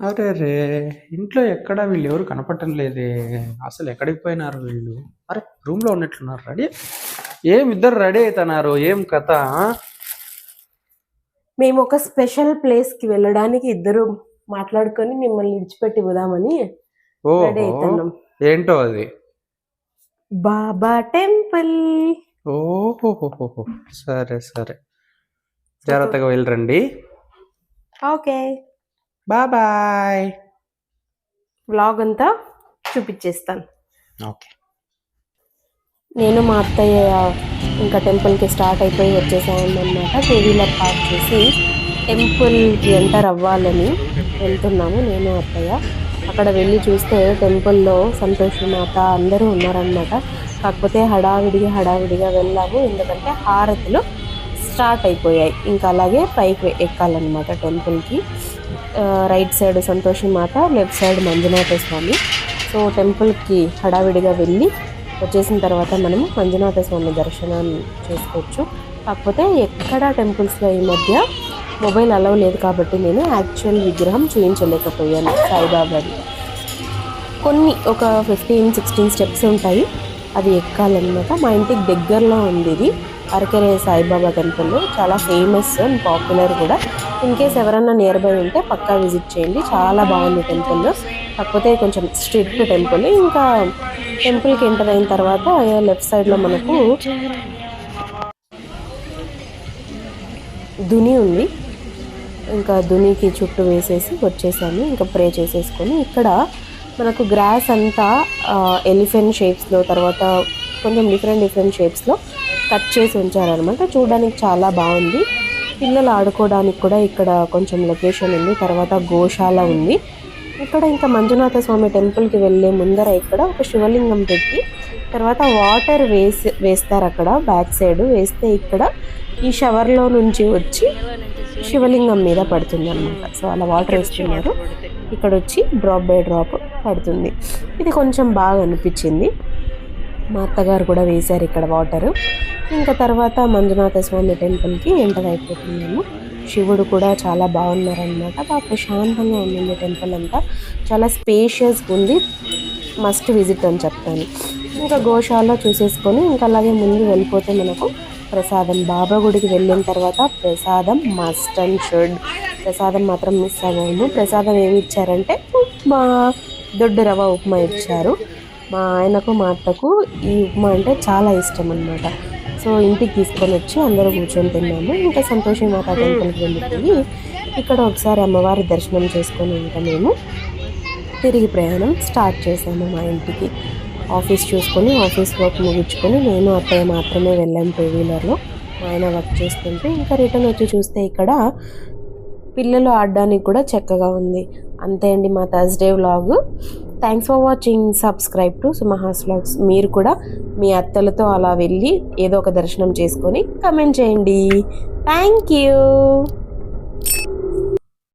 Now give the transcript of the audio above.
అరే రే ఇంట్లో ఎక్కడ వీళ్ళు ఎవరు కనపడటం లేదే. అసలు ఎక్కడికి పోయినారు వీళ్ళు? అరే రూమ్లో ఉన్నట్లున్నారు రెడీ? ఏం ఇద్దరు రెడీ అవుతున్నారు ఏం కథ మేము ఒక స్పెషల్ ప్లేస్కి వెళ్ళడానికి ఇద్దరు మాట్లాడుకొని మిమ్మల్ని విడిచిపెట్టి పోదామని రెడీ ఓహో అవుతున్నాం ఏంటో అది? బాబా టెంపుల్. ఓహోహోహో సరే సరే. జాగ్రత్తగా వెళ్ళరండి. ఓకే. బాయ్. వ్లాగ్ అంతా చూపించేస్తాను ఓకే. నేను మా అత్తయ్య ఇంకా టెంపుల్కి స్టార్ట్ అయిపోయి వచ్చేసాము అనమాట టూ వీలర్ పార్క్ చేసి టెంపుల్కి ఎంటర్ అవ్వాలని వెళ్తున్నాము నేను అత్తయ్య. అక్కడ వెళ్ళి చూస్తే టెంపుల్లో సంతోషి మాత అందరూ ఉన్నారనమాట కాకపోతే హడావిడిగా హడావిడిగా వెళ్ళాము. ఎందుకంటే హారతులు స్టార్ట్ అయిపోయాయి. ఇంకా అలాగే పైకి ఎక్కాలన్నమాట టెంపుల్కి. Right side Santoshi Mata left side Manjunatha Swami. So టెంపుల్కి హడావిడిగా వెళ్ళి వచ్చేసిన తర్వాత మనము మంజునాథ స్వామి దర్శనం చేసుకోవచ్చు. కాకపోతే ఎక్కడ టెంపుల్స్లో ఈ మధ్య మొబైల్ అలవ్ లేదు కాబట్టి నేను యాక్చువల్ విగ్రహం చూపించలేకపోయాను సాయిబాబాది కొన్ని ఒక ఫిఫ్టీన్ సిక్స్టీన్ స్టెప్స్ ఉంటాయి. అవి ఎక్కాలన్నమాట. మా ఇంటికి దగ్గరలో ఉంది ఇది అరకెరే సాయిబాబా టెంపుల్ చాలా ఫేమస్ అండ్ పాపులర్ కూడా. ఇన్ కేస్ ఎవరన్నా నియర్ బై ఉంటే పక్కా విజిట్ చేయండి. చాలా బాగుంది టెంపుల్ కాకపోతే కొంచెం స్ట్రిక్ట్ టెంపుల్ ఇంకా టెంపుల్కి ఎంటర్ అయిన తర్వాత లెఫ్ట్ సైడ్లో మనకు దుని ఉంది. ఇంకా దునికి చుట్టూ వేసేసి వచ్చేసాము. ఇంకా ప్రే చేసేసుకొని ఇక్కడ మనకు గ్రాస్ అంతా ఎలిఫెంట్ షేప్స్లో తర్వాత కొంచెం డిఫరెంట్ డిఫరెంట్ షేప్స్లో కట్ చేసి ఉంచారనమాట చూడడానికి చాలా బాగుంది. పిల్లలు ఆడుకోవడానికి కూడా ఇక్కడ కొంచెం లొకేషన్ ఉంది. తర్వాత గోశాల ఉంది. ఇక్కడ ఇంకా మంజునాథ స్వామి టెంపుల్కి వెళ్ళే ముందర ఇక్కడ ఒక శివలింగం పెట్టి తర్వాత వాటర్ వేసి వేస్తారు అక్కడ బ్యాక్ సైడ్. వేస్తే ఇక్కడ ఈ షవర్లో నుంచి వచ్చి శివలింగం మీద పడుతుంది అనమాట సో అలా వాటర్ వేస్తున్నారు. ఇక్కడ వచ్చి డ్రాప్ బై డ్రాప్ పడుతుంది. ఇది కొంచెం బాగా అనిపించింది. మా అత్తగారు కూడా వేశారు ఇక్కడ వాటర్. ఇంకా తర్వాత మంజునాథ స్వామి టెంపుల్కి ఎంటర్ అయిపోతున్నాము శివుడు కూడా చాలా బాగున్నారనమాట బాగా ప్రశాంతంగా ఉండింది టెంపుల్ అంతా. చాలా స్పేషియస్గా ఉంది. మస్ట్ విజిట్ అని చెప్తాను. ఇంకా గోశాల చూసేసుకొని ఇంకా అలాగే ముందు వెళ్ళిపోతే మనకు ప్రసాదం బాబా గుడికి వెళ్ళిన తర్వాత ప్రసాదం మస్ట్ అండ్ షుడ్ ప్రసాదం మాత్రం మిస్ అవ్వము. ప్రసాదం ఏమి ఇచ్చారంటే ఉప్మా దొడ్డు రవ్వ ఉప్మా ఇచ్చారు. మా ఆయనకు మా అత్తకు ఈ ఉప్మా అంటే చాలా ఇష్టం అనమాట సో ఇంటికి తీసుకొని వచ్చి అందరూ కూర్చొని తిన్నాము. ఇంకా సంతోషి మాత టెంపుల్కి వెళ్ళిపోయి ఇక్కడ ఒకసారి అమ్మవారి దర్శనం చేసుకొని ఇంకా మేము తిరిగి ప్రయాణం స్టార్ట్ చేసాము మా ఇంటికి. ఆఫీస్ చూసుకొని ఆఫీస్ వర్క్ ముగించుకొని నేను అత్తయ్య మాత్రమే వెళ్ళాము టూ వీలర్లో. ఆయన వర్క్ చేస్తుంటే ఇంకా రిటర్న్ వచ్చి చూస్తే ఇక్కడ పిల్లలు ఆడడానికి కూడా చక్కగా ఉంది. అంతే అండి మా Thursday vlog. Thanks for watching subscribe to Sumahas vlogs మీరు కూడా మీ అత్తలతో అలా వెళ్ళి ఏదో ఒక దర్శనం చేసుకొని కమెంట్ చేయండి. Thank you